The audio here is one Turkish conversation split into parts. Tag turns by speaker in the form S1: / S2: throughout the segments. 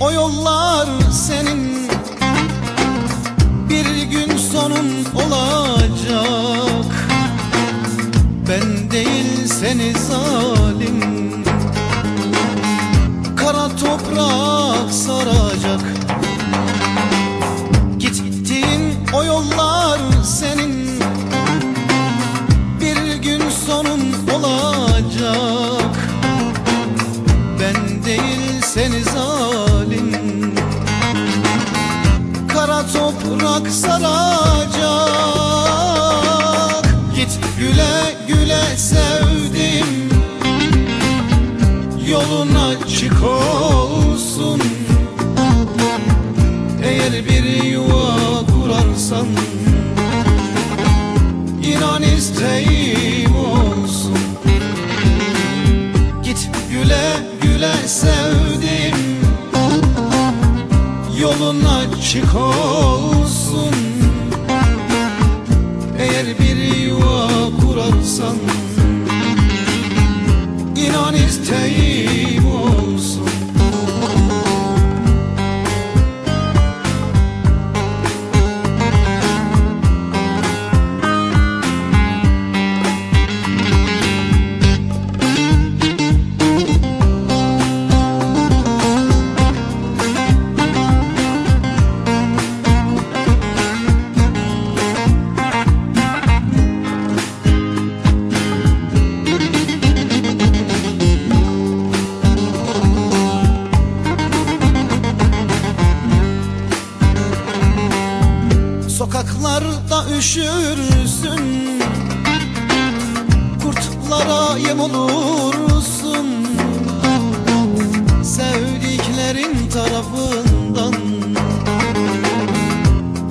S1: o yollar senin. Bir gün sonun olacak. Ben değil seni zalim. Kara toprak saracak. Gittiğin o yollar senin Toprak saracak. Git güle güle sevdim. Yolun açık olsun. Eğer bir yuva kurarsan İnan isteğim olsun. Git güle güle sevdim. Yolun açık olsun bir yuva kurarsan Üşürsün Kurtlara yem olursun. Sevdiklerin tarafından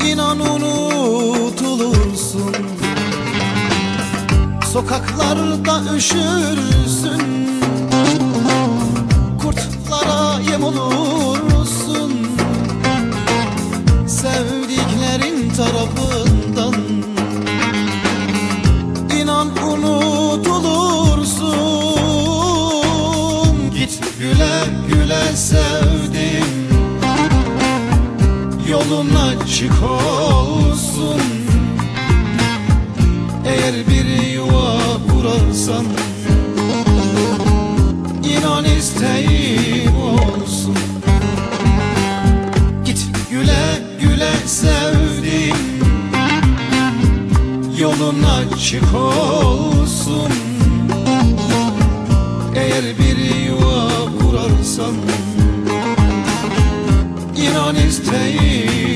S1: İnan unutulursun. Sokaklarda üşürsün Kurtlara yem olursun güle sevdim Yolun açık olsun. Eğer bir yuva kurarsan İnan isteğim olsun. Git güle güle sevdim Yolun açık olsun. Eğer bir kurarsan İnan isteğim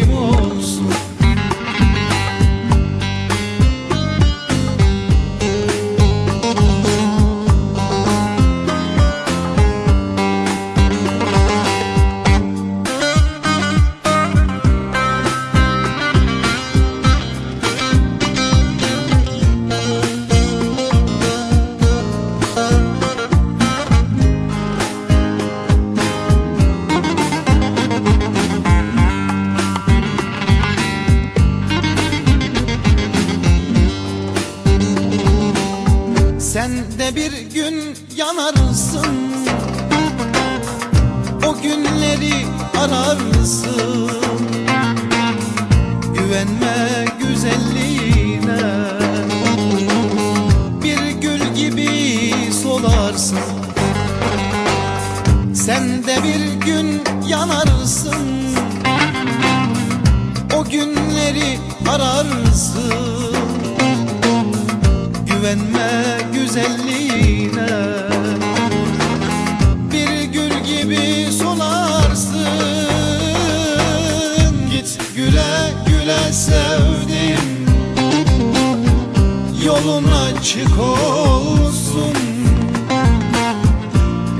S1: Sen de bir gün yanarsın. O günleri ararsın. Güvenme güzelliğine. Bir gül gibi solarsın. Sen de bir gün yanarsın. O günleri ararsın. Güvenme güzelliğine. Bir gül gibi solarsın. Git güle güle sevdim. Yolun açık olsun.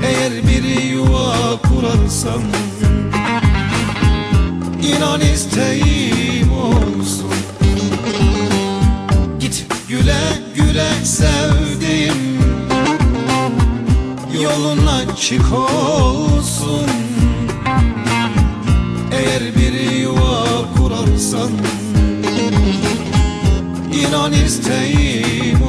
S1: Eğer bir yuva kurarsan İnan isteğim güle güle sevdim Yolun açık olsun. Eğer bir yuva kurarsan İnan isteğim